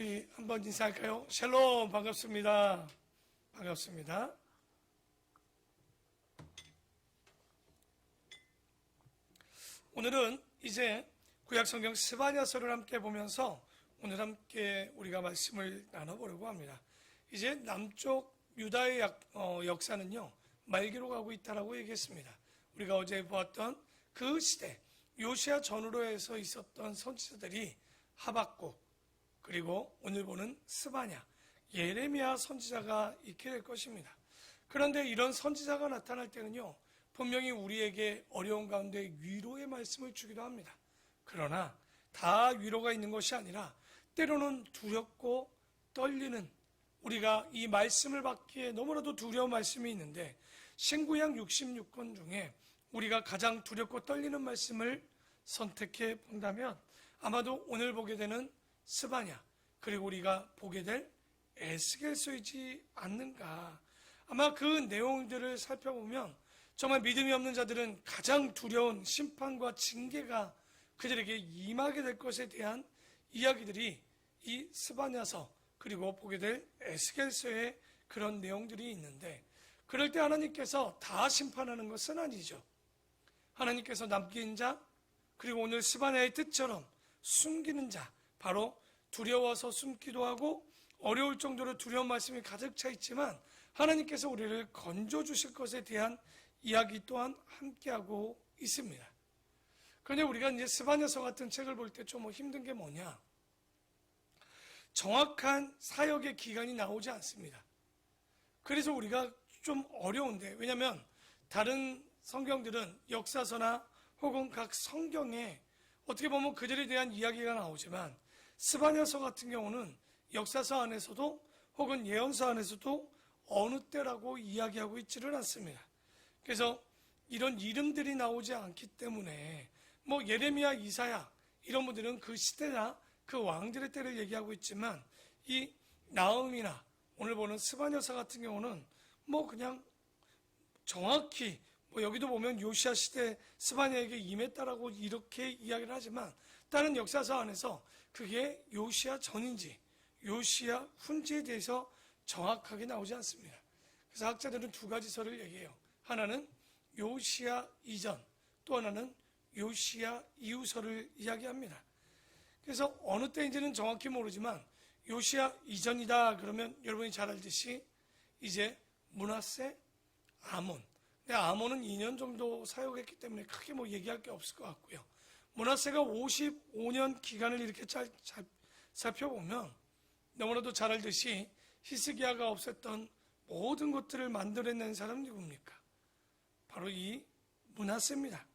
우리 한번 인사할까요? 샬롬 반갑습니다. 반갑습니다. 오늘은 이제 구약성경 스바냐서를 함께 보면서 오늘 함께 우리가 말씀을 나눠보려고 합니다. 이제 남쪽 유다의 약- 어, 역사는요 말기로 가고 있다라고 얘기했습니다. 우리가 어제 보았던 그 시대 요시아 전후로 해서 있었던 선지자들이 하박국 그리고 오늘 보는 스바냐 예레미야 선지자가 있게 될 것입니다. 그런데 이런 선지자가 나타날 때는요 분명히 우리에게 어려운 가운데 위로의 말씀을 주기도 합니다. 그러나 다 위로가 있는 것이 아니라 때로는 두렵고 떨리는 우리가 이 말씀을 받기에 너무나도 두려운 말씀이 있는데 신구약 66권 중에 우리가 가장 두렵고 떨리는 말씀을 선택해 본다면 아마도 오늘 보게 되는 스바냐 그리고 우리가 보게 될 에스겔서이지 않는가 아마 그 내용들을 살펴보면 정말 믿음이 없는 자들은 가장 두려운 심판과 징계가 그들에게 임하게 될 것에 대한 이야기들이 이 스바냐서 그리고 보게 될 에스겔서에 그런 내용들이 있는데 그럴 때 하나님께서 다 심판하는 것은 아니죠. 하나님께서 남긴 자 그리고 오늘 스바냐의 뜻처럼 숨기는 자 바로 두려워서 숨기도 하고 어려울 정도로 두려운 말씀이 가득 차 있지만 하나님께서 우리를 건져 주실 것에 대한 이야기 또한 함께하고 있습니다. 그런데 우리가 이제 스바냐서 같은 책을 볼 때 좀 힘든 게 뭐냐? 정확한 사역의 기간이 나오지 않습니다. 그래서 우리가 좀 어려운데, 왜냐하면 다른 성경들은 역사서나 혹은 각 성경에 어떻게 보면 그들에 대한 이야기가 나오지만 스바냐서 같은 경우는 역사서 안에서도 혹은 예언서 안에서도 어느 때라고 이야기하고 있지를 않습니다. 그래서 이런 이름들이 나오지 않기 때문에 뭐 예레미야, 이사야 이런 분들은 그 시대나 그 왕들의 때를 얘기하고 있지만 이 나음이나 오늘 보는 스바녀사 같은 경우는 뭐 그냥 정확히 뭐 여기도 보면 요시아 시대 스바냐에게 임했다라고 이렇게 이야기를 하지만 다른 역사서 안에서 그게 요시아 전인지 요시아 훈지에 대해서 정확하게 나오지 않습니다. 그래서 학자들은 두 가지 설을 얘기해요. 하나는 요시아 이전, 또 하나는 요시아 이후설을 이야기합니다. 그래서 어느 때인지는 정확히 모르지만 요시아 이전이다 그러면 여러분이 잘 알듯이 이제 문하세, 아몬. 근데 아몬은 2년 정도 사역했기 때문에 크게 뭐 얘기할 게 없을 것 같고요. 문하세가 55년 기간을 이렇게 잘, 잘 살펴보면 너무나도 잘 알듯이 히스기야가 없앴던 모든 것들을 만들어낸 사람이 누굽니까? 바로 이 문하세입니다.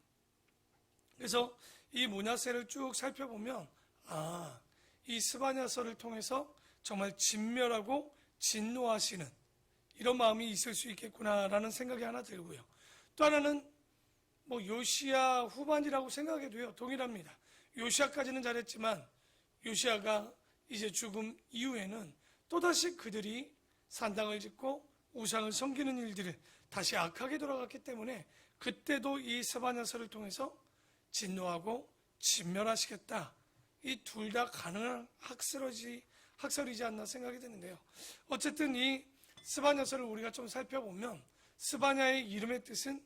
그래서 이 문하세를 쭉 살펴보면 아, 이 스바냐서를 통해서 정말 진멸하고 진노하시는 이런 마음이 있을 수 있겠구나라는 생각이 하나 들고요. 또 하나는 뭐 요시아 후반이라고 생각해도요 동일합니다. 요시아까지는 잘했지만 요시아가 이제 죽음 이후에는 또다시 그들이 산당을 짓고 우상을 섬기는 일들을 다시 악하게 돌아갔기 때문에 그때도 이 스바냐서를 통해서 진노하고 진멸하시겠다. 이 둘 다 가능한 학설이지, 학설이지 않나 생각이 드는데요. 어쨌든 이 스바냐서를 우리가 좀 살펴보면 스바냐의 이름의 뜻은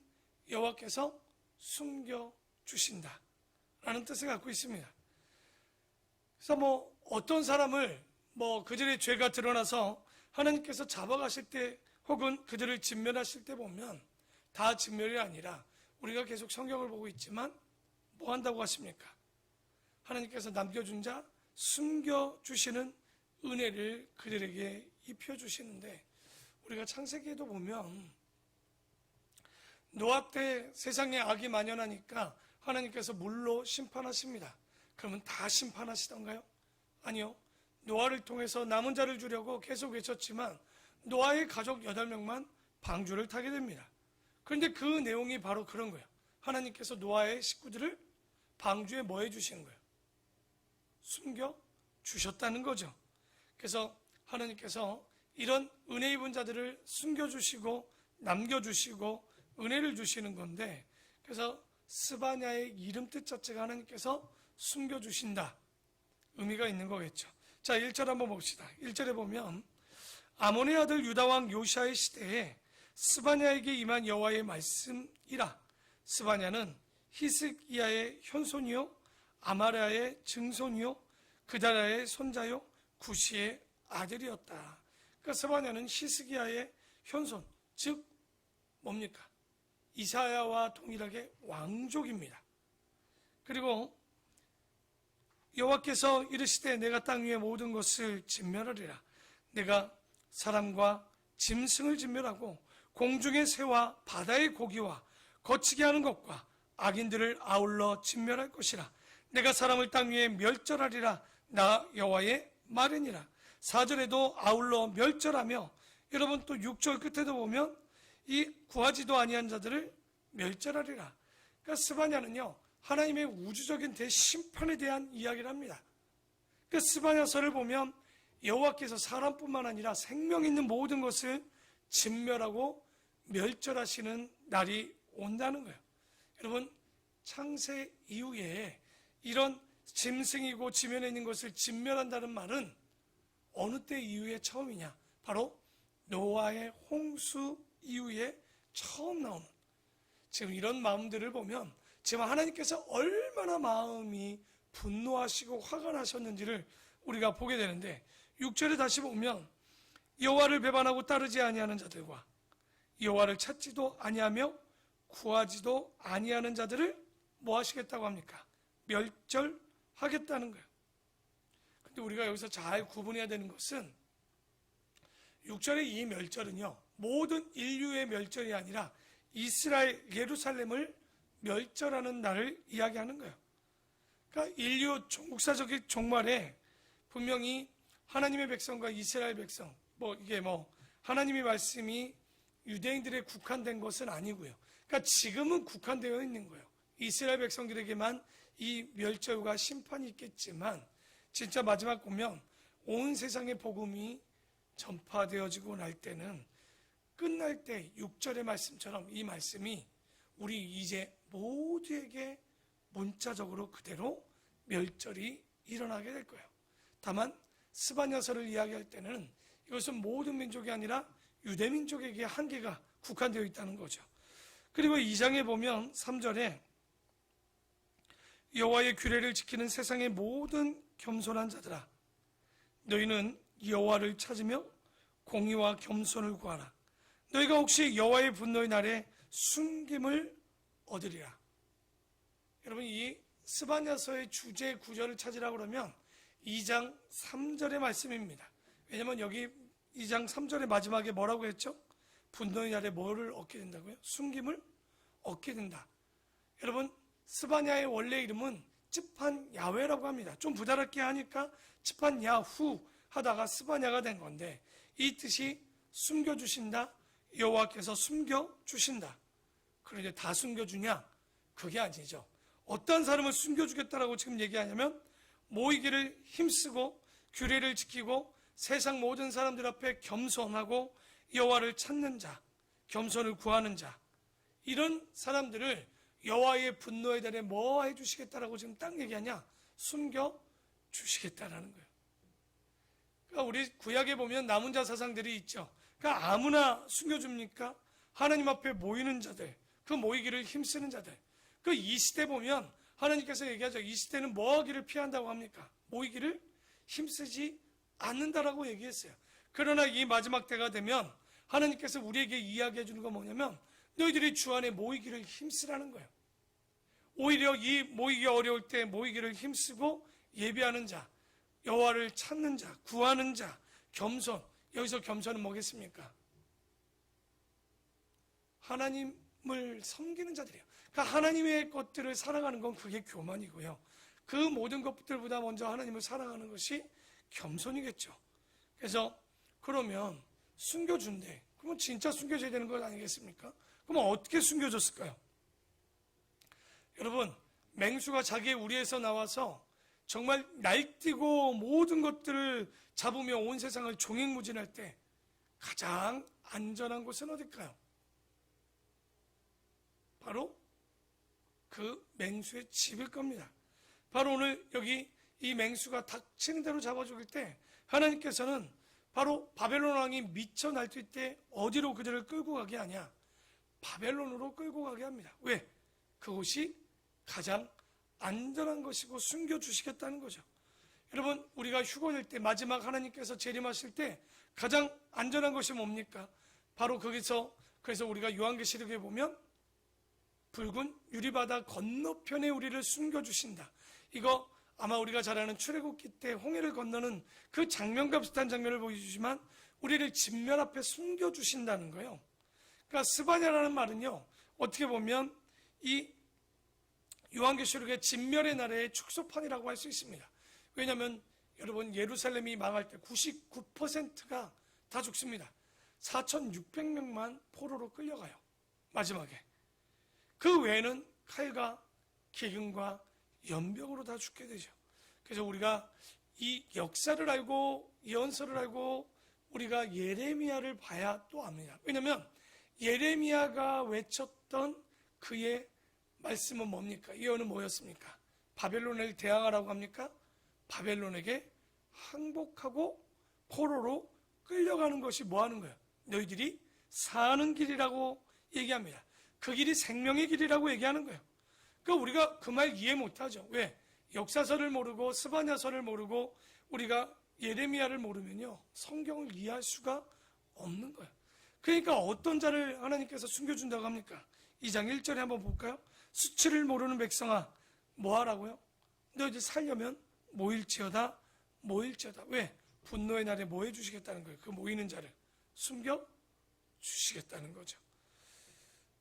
여호와께서 숨겨 주신다. 라는 뜻을 갖고 있습니다. 그래서 뭐 어떤 사람을 뭐 그들의 죄가 드러나서 하나님께서 잡아가실 때 혹은 그들을 진멸하실 때 보면 다 진멸이 아니라 우리가 계속 성경을 보고 있지만 뭐 한다고 하십니까? 하나님께서 남겨준 자 숨겨주시는 은혜를 그들에게 입혀주시는데 우리가 창세기에도 보면 노아 때 세상에 악이 만연하니까 하나님께서 물로 심판하십니다. 그러면 다 심판하시던가요? 아니요. 노아를 통해서 남은 자를 주려고 계속 외쳤지만 노아의 가족 8명만 방주를 타게 됩니다. 그런데 그 내용이 바로 그런 거예요. 하나님께서 노아의 식구들을 방주에 뭐 해주시는 거예요? 숨겨 주셨다는 거죠. 그래서 하나님께서 이런 은혜 입은 자들을 숨겨주시고 남겨주시고 은혜를 주시는 건데 그래서 스바냐의 이름 뜻 자체가 하나님께서 숨겨주신다. 의미가 있는 거겠죠. 자, 1절 한번 봅시다. 1절에 보면 아몬의 아들 유다왕 요시아의 시대에 스바냐에게 임한 여호와의 말씀이라. 스바냐는 히스기야의 현손이요 아마랴의 증손이요 그다라의 손자요 구시의 아들이었다. 그러니까 스바냐는 히스기야의 현손, 즉 뭡니까? 이사야와 동일하게 왕족입니다. 그리고 여호와께서 이르시되 내가 땅 위의 모든 것을 진멸하리라. 내가 사람과 짐승을 진멸하고 공중의 새와 바다의 고기와 거치게 하는 것과 악인들을 아울러 진멸할 것이라. 내가 사람을 땅 위에 멸절하리라. 나 여호와의 말이니라. 사절에도 아울러 멸절하며 여러분 또 6절 끝에도 보면 이 구하지도 아니한 자들을 멸절하리라. 그러니까 스바냐는요 하나님의 우주적인 대심판에 대한 이야기를 합니다. 그 스바냐서를 보면 여호와께서 사람뿐만 아니라 생명 있는 모든 것을 진멸하고 멸절하시는 날이 온다는 거예요. 여러분 창세 이후에 이런 짐승이고 지면에 있는 것을 진멸한다는 말은 어느 때 이후에 처음이냐? 바로 노아의 홍수 이후에 처음 나오는 지금 이런 마음들을 보면 지금 하나님께서 얼마나 마음이 분노하시고 화가 나셨는지를 우리가 보게 되는데 6절에 다시 보면 여호와를 배반하고 따르지 아니하는 자들과 여호와를 찾지도 아니하며 구하지도 아니하는 자들을 뭐 하시겠다고 합니까? 멸절하겠다는 거예요. 근데 우리가 여기서 잘 구분해야 되는 것은 6절의 이 멸절은요. 모든 인류의 멸절이 아니라 이스라엘 예루살렘을 멸절하는 날을 이야기하는 거예요. 그러니까 인류 종국사적인 종말에 분명히 하나님의 백성과 이스라엘 백성, 뭐 이게 뭐 하나님의 말씀이 유대인들에 국한된 것은 아니고요. 그러니까 지금은 국한되어 있는 거예요. 이스라엘 백성들에게만 이 멸절과 심판이 있겠지만 진짜 마지막 보면 온 세상의 복음이 전파되어지고 날 때는 끝날 때 6절의 말씀처럼 이 말씀이 우리 이제 모두에게 문자적으로 그대로 멸절이 일어나게 될 거예요. 다만 스바냐서를 이야기할 때는 이것은 모든 민족이 아니라 유대 민족에게 한계가 국한되어 있다는 거죠. 그리고 2장에 보면 3절에 여호와의 규례를 지키는 세상의 모든 겸손한 자들아 너희는 여호와를 찾으며 공의와 겸손을 구하라. 너희가 혹시 여호와의 분노의 날에 숨김을 얻으리라. 여러분 이 스바냐서의 주제 구절을 찾으라 그러면 2장 3절의 말씀입니다. 왜냐하면 여기 2장 3절의 마지막에 뭐라고 했죠? 분노의 날에 뭐를 얻게 된다고요? 숨김을 얻게 된다. 여러분 스바냐의 원래 이름은 찌판 야외라고 합니다. 좀 부드럽게 하니까 찌판 야후 하다가 스바냐가 된 건데 이 뜻이 숨겨주신다. 여호와께서 숨겨 주신다. 그런데 다 숨겨 주냐? 그게 아니죠. 어떤 사람을 숨겨 주겠다라고 지금 얘기하냐면 모이기를 힘쓰고 규례를 지키고 세상 모든 사람들 앞에 겸손하고 여호와를 찾는 자, 겸손을 구하는 자 이런 사람들을 여호와의 분노에 대해 뭐 해주시겠다라고 지금 딱 얘기하냐? 숨겨 주시겠다라는 거예요. 그러니까 우리 구약에 보면 남은 자 사상들이 있죠. 그러니까 아무나 숨겨줍니까? 하나님 앞에 모이는 자들, 그 모이기를 힘쓰는 자들. 그 이 시대 보면 하나님께서 얘기하죠. 이 시대는 뭐 하기를 피한다고 합니까? 모이기를 힘쓰지 않는다라고 얘기했어요. 그러나 이 마지막 때가 되면 하나님께서 우리에게 이야기해 주는 건 뭐냐면 너희들이 주 안에 모이기를 힘쓰라는 거예요. 오히려 이 모이기 어려울 때 모이기를 힘쓰고 예배하는 자, 여호와를 찾는 자, 구하는 자, 겸손. 여기서 겸손은 뭐겠습니까? 하나님을 섬기는 자들이에요. 그러니까 하나님의 것들을 사랑하는 건 그게 교만이고요. 그 모든 것들보다 먼저 하나님을 사랑하는 것이 겸손이겠죠. 그래서 그러면 숨겨준대. 그러면 진짜 숨겨져야 되는 것 아니겠습니까? 그러면 어떻게 숨겨졌을까요? 여러분, 맹수가 자기의 우리에서 나와서 정말 날뛰고 모든 것들을 잡으며 온 세상을 종횡무진할 때 가장 안전한 곳은 어딜까요? 바로 그 맹수의 집일 겁니다. 바로 오늘 여기 이 맹수가 닥치는 대로 잡아 죽일 때 하나님께서는 바로 바벨론 왕이 미쳐 날뛸 때 어디로 그들을 끌고 가게 하냐? 바벨론으로 끌고 가게 합니다. 왜? 그곳이 가장 안전한 것이고 숨겨 주시겠다는 거죠. 여러분, 우리가 휴거 낼때 마지막 하나님께서 재림하실 때 가장 안전한 것이 뭡니까? 바로 거기서, 그래서 우리가 요한계시록에 보면 붉은 유리바다 건너편에 우리를 숨겨 주신다. 이거 아마 우리가 잘 아는 출애굽기 때 홍해를 건너는 그 장면과 비슷한 장면을 보여주지만 우리를 진면 앞에 숨겨 주신다는 거예요. 그러니까 스바냐라는 말은요, 어떻게 보면 이 요한계시록의 진멸의 날의 축소판이라고 할 수 있습니다. 왜냐하면 여러분 예루살렘이 망할 때 99%가 다 죽습니다. 4,600명만 포로로 끌려가요. 마지막에. 그 외에는 칼과 기근과 연병으로 다 죽게 되죠. 그래서 우리가 이 역사를 알고 예언서를 알고 우리가 예레미야를 봐야 또 압니다. 왜냐하면 예레미야가 외쳤던 그의 말씀은 뭡니까? 예언은 뭐였습니까? 바벨론을 대항하라고 합니까? 바벨론에게 항복하고 포로로 끌려가는 것이 뭐 하는 거예요? 너희들이 사는 길이라고 얘기합니다. 그 길이 생명의 길이라고 얘기하는 거예요. 그러니까 우리가 그 말 이해 못하죠. 왜? 역사서를 모르고 스바냐서를 모르고 우리가 예레미야를 모르면요 성경을 이해할 수가 없는 거예요. 그러니까 어떤 자를 하나님께서 숨겨준다고 합니까? 2장 1절에 한번 볼까요? 수치를 모르는 백성아 뭐 하라고요? 너희들 살려면 모일지어다 모일지어다 왜? 분노의 날에 뭐 해주시겠다는 거예요. 그 모이는 자를 숨겨 주시겠다는 거죠.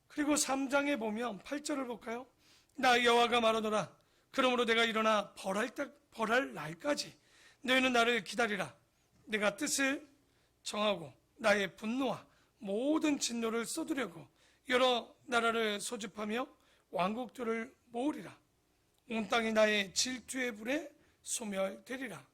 그리고 3장에 보면 8절을 볼까요? 나 여호와가 말하노라. 그러므로 내가 일어나 벌할, 때, 벌할 날까지 너희는 나를 기다리라. 내가 뜻을 정하고 나의 분노와 모든 진노를 쏟으려고 여러 나라를 소집하며 왕국들을 모으리라. 온 땅이 나의 질투의 불에 소멸되리라.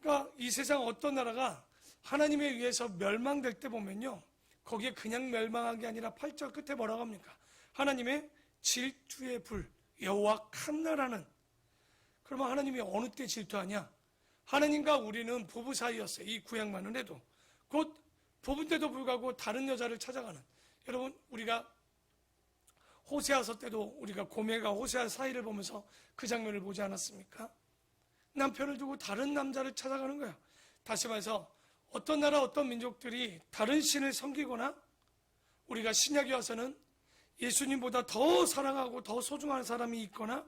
그러니까 이 세상 어떤 나라가 하나님에 의해서 멸망될 때 보면요. 거기에 그냥 멸망한 게 아니라 8절 끝에 뭐라고 합니까? 하나님의 질투의 불, 여호와 칸나라는 그러면 하나님이 어느 때 질투하냐? 하나님과 우리는 부부 사이였어요. 이 구약만은 해도 곧 부부인데도 불구하고 다른 여자를 찾아가는 여러분 우리가 호세아서 때도 우리가 고멜과 호세아 사이를 보면서 그 장면을 보지 않았습니까? 남편을 두고 다른 남자를 찾아가는 거야. 다시 말해서 어떤 나라 어떤 민족들이 다른 신을 섬기거나 우리가 신약에 와서는 예수님보다 더 사랑하고 더 소중한 사람이 있거나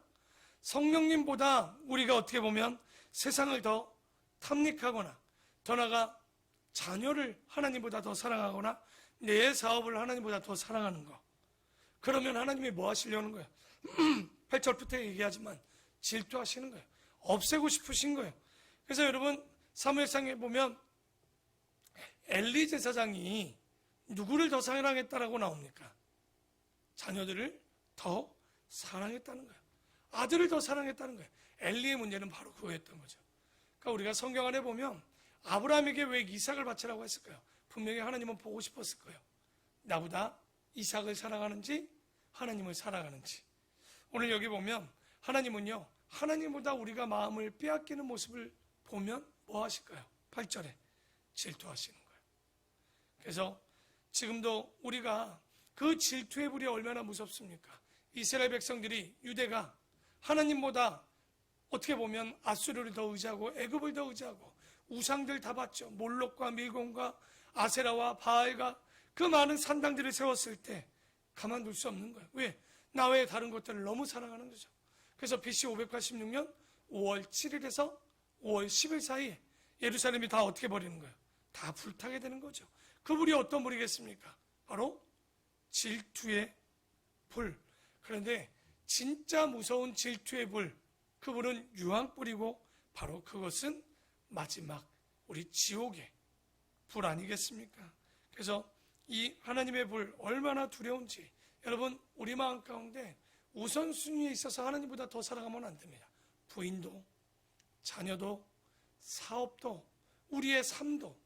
성령님보다 우리가 어떻게 보면 세상을 더 탐닉하거나 더 나아가 자녀를 하나님보다 더 사랑하거나 내 사업을 하나님보다 더 사랑하는 거. 그러면 하나님이 뭐 하시려는 거예요? 8절부터 얘기하지만 질투하시는 거예요. 없애고 싶으신 거예요. 그래서 여러분 사무엘상에 보면 엘리 제사장이 누구를 더 사랑했다라고 나옵니까? 자녀들을 더 사랑했다는 거예요. 아들을 더 사랑했다는 거예요. 엘리의 문제는 바로 그거였던 거죠. 그러니까 우리가 성경 안에 보면 아브라함에게 왜 이삭을 바치라고 했을까요? 분명히 하나님은 보고 싶었을 거예요. 나보다 이삭을 사랑하는지 하나님을 사랑하는지. 오늘 여기 보면 하나님은요. 하나님보다 우리가 마음을 빼앗기는 모습을 보면 뭐 하실까요? 8절에 질투하시는 거예요. 그래서 지금도 우리가 그 질투의 불이 얼마나 무섭습니까? 이스라엘 백성들이 유대가 하나님보다 어떻게 보면 아수르를 더 의지하고 애굽을 더 의지하고 우상들 다 봤죠. 몰록과 밀곤과 아세라와 바알과 그 많은 산당들을 세웠을 때 가만둘 수 없는 거예요. 왜? 나 외에 다른 것들을 너무 사랑하는 거죠. 그래서 BC 586년 5월 7일에서 5월 10일 사이에 예루살렘이 다 어떻게 버리는 거예요? 다 불타게 되는 거죠. 그 불이 어떤 불이겠습니까? 바로 질투의 불. 그런데 진짜 무서운 질투의 불, 그 불은 유황불이고 바로 그것은 마지막 우리 지옥의 불 아니겠습니까? 그래서 이 하나님의 불 얼마나 두려운지 여러분 우리 마음 가운데 우선순위에 있어서 하나님보다 더 사랑하면 안 됩니다. 부인도 자녀도 사업도 우리의 삶도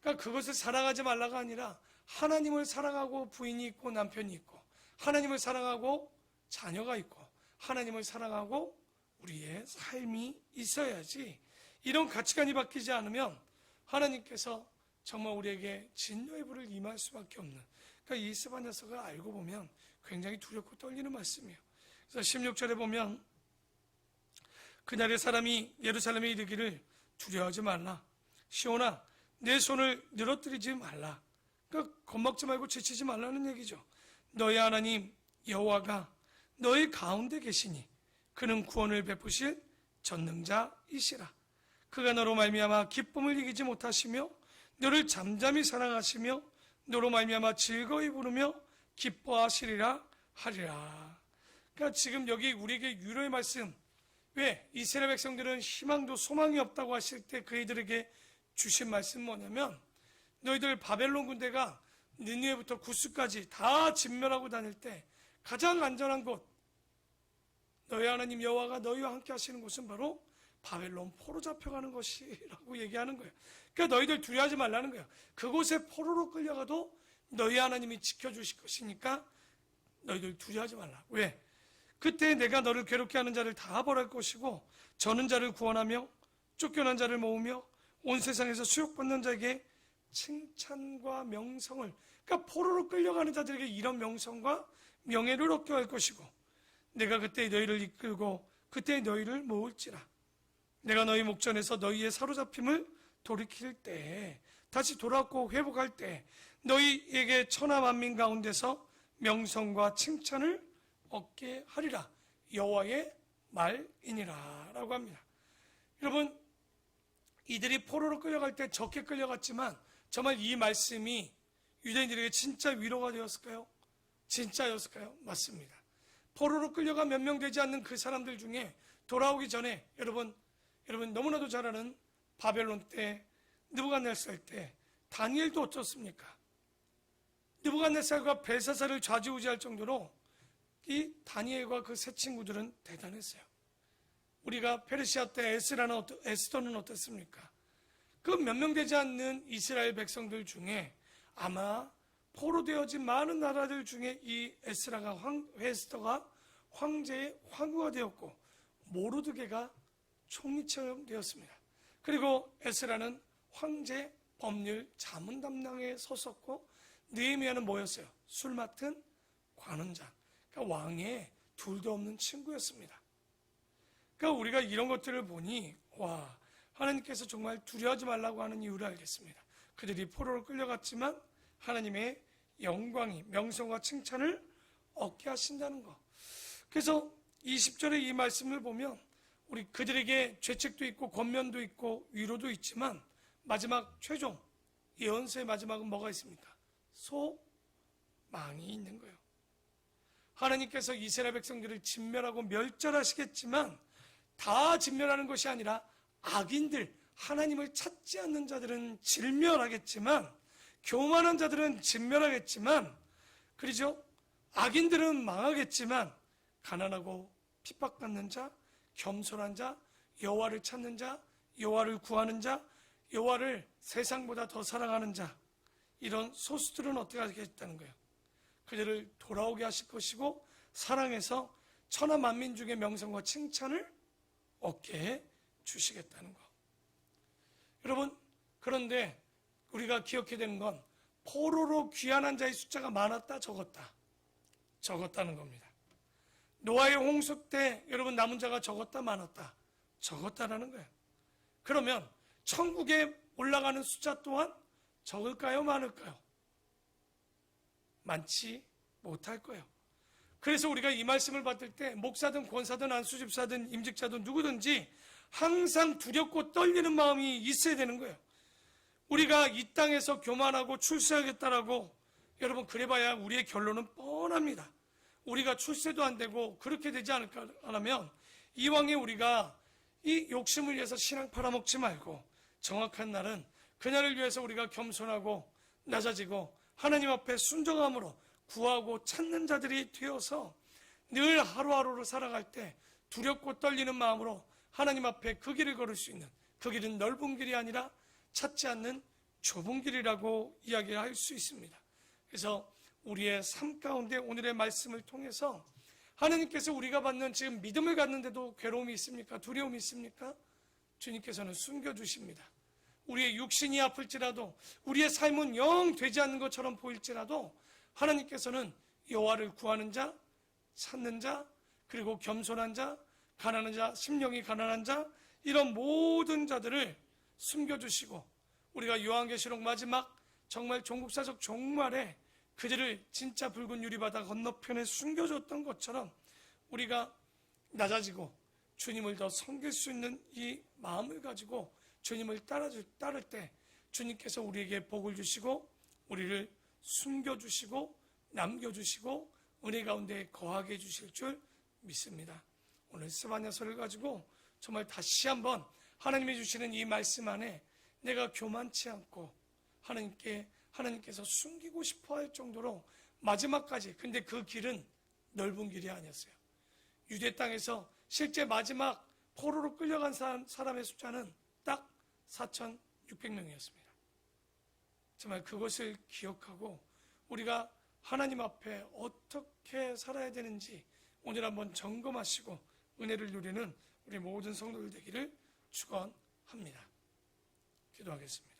그러니까 그것을 사랑하지 말라가 아니라 하나님을 사랑하고 부인이 있고 남편이 있고 하나님을 사랑하고 자녀가 있고 하나님을 사랑하고 우리의 삶이 있어야지 이런 가치관이 바뀌지 않으면 하나님께서 정말 우리에게 진노의 불을 임할 수밖에 없는 그러니까 이 스바냐서가 알고 보면 굉장히 두렵고 떨리는 말씀이에요. 그래서 16절에 보면 그날의 사람이 예루살렘에 이르기를 두려워하지 말라. 시온아 내 손을 늘어뜨리지 말라. 그러니까 겁먹지 말고 지치지 말라는 얘기죠. 너희 하나님 여호와가 너희 가운데 계시니 그는 구원을 베푸실 전능자이시라. 그가 너로 말미암아 기쁨을 이기지 못하시며 너를 잠잠히 사랑하시며 너로 말미암아 즐거이 부르며 기뻐하시리라 하리라. 그러니까 지금 여기 우리에게 유로의 말씀 왜 이스라엘 백성들은 희망도 소망이 없다고 하실 때 그이들에게 주신 말씀 뭐냐면 너희들 바벨론 군대가 니느웨부터 구스까지 다 진멸하고 다닐 때 가장 안전한 곳 너희 하나님 여호와가 너희와 함께 하시는 곳은 바로 바벨론 포로 잡혀가는 것이라고 얘기하는 거예요. 그러니까 너희들 두려워하지 말라는 거예요. 그곳에 포로로 끌려가도 너희 하나님이 지켜주실 것이니까 너희들 두려워하지 말라. 왜? 그때 내가 너를 괴롭게 하는 자를 다 벌할 것이고 저는 자를 구원하며 쫓겨난 자를 모으며 온 세상에서 수욕받는 자에게 칭찬과 명성을 그러니까 포로로 끌려가는 자들에게 이런 명성과 명예를 얻게 할 것이고 내가 그때 너희를 이끌고 그때 너희를 모을지라 내가 너희 목전에서 너희의 사로잡힘을 돌이킬 때 다시 돌아오고 회복할 때 너희에게 천하 만민 가운데서 명성과 칭찬을 얻게 하리라 여호와의 말이니라라고 합니다. 여러분 이들이 포로로 끌려갈 때 적게 끌려갔지만 정말 이 말씀이 유대인들에게 진짜 위로가 되었을까요? 진짜였을까요? 맞습니다. 포로로 끌려가 몇 명 되지 않는 그 사람들 중에 돌아오기 전에 여러분 여러분 너무나도 잘 아는 바벨론 때 느부갓네살 때 다니엘도 어떻습니까? 느부갓네살과 벨사사를 좌지우지할 정도로 이 다니엘과 그 세 친구들은 대단했어요. 우리가 페르시아 때 에스라는 에스더는 어떻습니까? 그 몇 명 되지 않는 이스라엘 백성들 중에 아마 포로 되어진 많은 나라들 중에 이 에스라가 황, 에스더가 황제의 황후가 되었고 모르드게가 총리처럼 되었습니다. 그리고 에스라는 황제 법률 자문 담당에 섰었고 느헤미야는 뭐였어요? 술 맡은 관원장. 그러니까 왕의 둘도 없는 친구였습니다. 그러니까 우리가 이런 것들을 보니 와 하나님께서 정말 두려워하지 말라고 하는 이유를 알겠습니다. 그들이 포로로 끌려갔지만 하나님의 영광이 명성과 칭찬을 얻게 하신다는 것. 그래서 20절의 이 말씀을 보면 우리 그들에게 죄책도 있고 권면도 있고 위로도 있지만 마지막 최종 예언서의 마지막은 뭐가 있습니까? 소망이 있는 거예요. 하나님께서 이스라엘 백성들을 진멸하고 멸절하시겠지만 다 진멸하는 것이 아니라 악인들, 하나님을 찾지 않는 자들은 진멸하겠지만 교만한 자들은 진멸하겠지만 그러죠? 악인들은 망하겠지만 가난하고 핍박받는 자, 겸손한 자, 여호와를 찾는 자, 여호와를 구하는 자, 여호와를 세상보다 더 사랑하는 자 이런 소수들은 어떻게 하겠다는 거예요? 그들을 돌아오게 하실 것이고 사랑해서 천하 만민 중의 명성과 칭찬을 얻게 해 주시겠다는 거. 여러분 그런데 우리가 기억해야 되는 건 포로로 귀환한 자의 숫자가 많았다 적었다 적었다는 겁니다. 노아의 홍수 때 여러분 남은 자가 적었다 많았다 적었다라는 거예요. 그러면 천국에 올라가는 숫자 또한 적을까요 많을까요? 많지 못할 거예요. 그래서 우리가 이 말씀을 받을 때 목사든 권사든 안수집사든 임직자든 누구든지 항상 두렵고 떨리는 마음이 있어야 되는 거예요. 우리가 이 땅에서 교만하고 출세하겠다라고 여러분 그래봐야 우리의 결론은 뻔합니다. 우리가 출세도 안 되고 그렇게 되지 않을까 하면 이왕에 우리가 이 욕심을 위해서 신앙 팔아먹지 말고 정확한 날은 그날을 위해서 우리가 겸손하고 낮아지고 하나님 앞에 순종함으로 구하고 찾는 자들이 되어서 늘 하루하루를 살아갈 때 두렵고 떨리는 마음으로 하나님 앞에 그 길을 걸을 수 있는 그 길은 넓은 길이 아니라 찾지 않는 좁은 길이라고 이야기할 수 있습니다. 그래서 우리의 삶 가운데 오늘의 말씀을 통해서 하나님께서 우리가 받는 지금 믿음을 갖는데도 괴로움이 있습니까? 두려움이 있습니까? 주님께서는 숨겨주십니다. 우리의 육신이 아플지라도 우리의 삶은 영 되지 않는 것처럼 보일지라도 하나님께서는 여호와를 구하는 자, 찾는 자, 그리고 겸손한 자, 가난한 자, 심령이 가난한 자 이런 모든 자들을 숨겨주시고 우리가 요한계시록 마지막 정말 종국사적 종말에 그들을 진짜 붉은 유리바다 건너편에 숨겨줬던 것처럼 우리가 낮아지고 주님을 더 섬길 수 있는 이 마음을 가지고 주님을 따라줄, 따를 때 주님께서 우리에게 복을 주시고 우리를 숨겨주시고 남겨주시고 은혜 가운데 거하게 해주실 줄 믿습니다. 오늘 스바냐서를 가지고 정말 다시 한번 하나님이 주시는 이 말씀 안에 내가 교만치 않고 하나님께 하나님께서 숨기고 싶어 할 정도로 마지막까지 근데 그 길은 넓은 길이 아니었어요. 유대 땅에서 실제 마지막 포로로 끌려간 사람, 사람의 숫자는 딱 4,600명이었습니다. 정말 그것을 기억하고 우리가 하나님 앞에 어떻게 살아야 되는지 오늘 한번 점검하시고 은혜를 누리는 우리 모든 성도들 되기를 축원합니다. 기도하겠습니다.